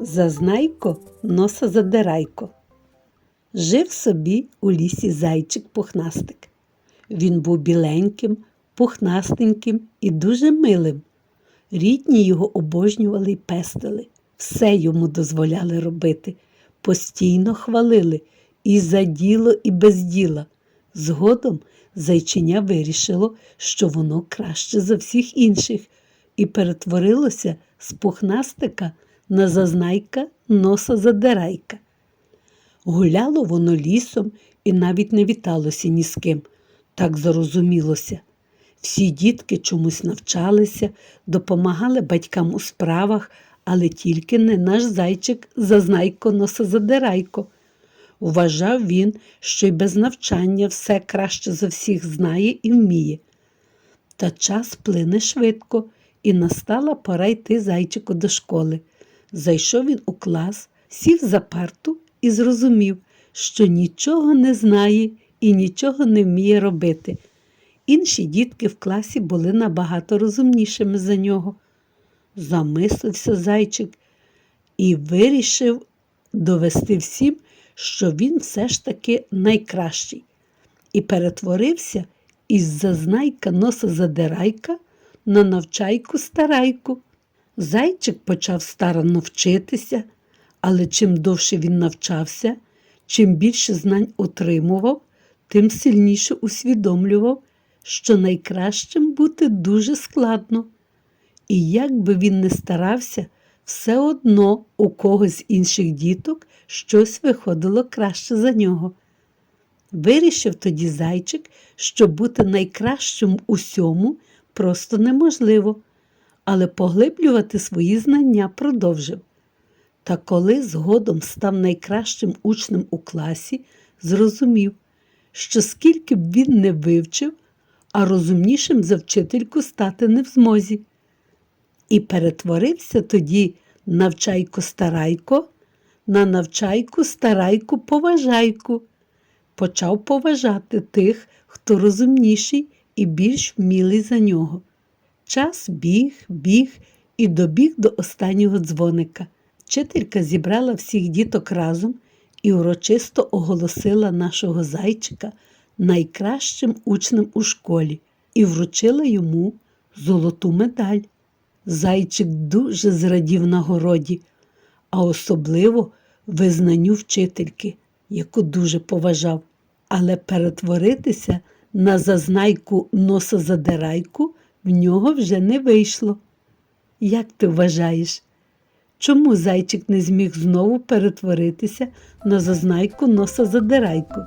Зазнайко, носа задирайко. Жив собі у лісі зайчик пухнастик. Він був біленьким, пухнастеньким і дуже милим. Рідні його обожнювали й пестили, все йому дозволяли робити, постійно хвалили і за діло, і без діла. Згодом зайчиня вирішило, що воно краще за всіх інших, і перетворилося з пухнастика на зазнайка носа задирайка. Гуляло воно лісом і навіть не віталося ні з ким. Так зарозумілося. Всі дітки чомусь навчалися, допомагали батькам у справах, але тільки не наш зайчик зазнайко носозадирайко. Вважав він, що й без навчання все краще за всіх знає і вміє. Та час плине швидко, і настала пора йти зайчику до школи. Зайшов він у клас, сів за парту і зрозумів, що нічого не знає і нічого не вміє робити. Інші дітки в класі були набагато розумнішими за нього. Замислився зайчик і вирішив довести всім, що він все ж таки найкращий, і перетворився із зазнайка носа задирайка на навчайку старайку. Зайчик почав старанно вчитися, але чим довше він навчався, чим більше знань отримував, тим сильніше усвідомлював, що найкращим бути дуже складно. І як би він не старався, все одно у когось з інших діток щось виходило краще за нього. Вирішив тоді зайчик, що бути найкращим усьому просто неможливо, але поглиблювати свої знання продовжив. Та коли згодом став найкращим учнем у класі, зрозумів, що скільки б він не вивчив, а розумнішим за вчительку стати не в змозі. І перетворився тоді навчайко старайко на навчайку старайку поважайку. Почав поважати тих, хто розумніший і більш вмілий за нього. Час біг, біг і добіг до останнього дзвоника. Вчителька зібрала всіх діток разом і урочисто оголосила нашого зайчика найкращим учнем у школі і вручила йому золоту медаль. Зайчик дуже зрадів нагороді, а особливо визнанню вчительки, яку дуже поважав, але перетворитися на зазнайку носозадирайку в нього вже не вийшло. Як ти вважаєш, чому зайчик не зміг знову перетворитися на зазнайку носозадирайку?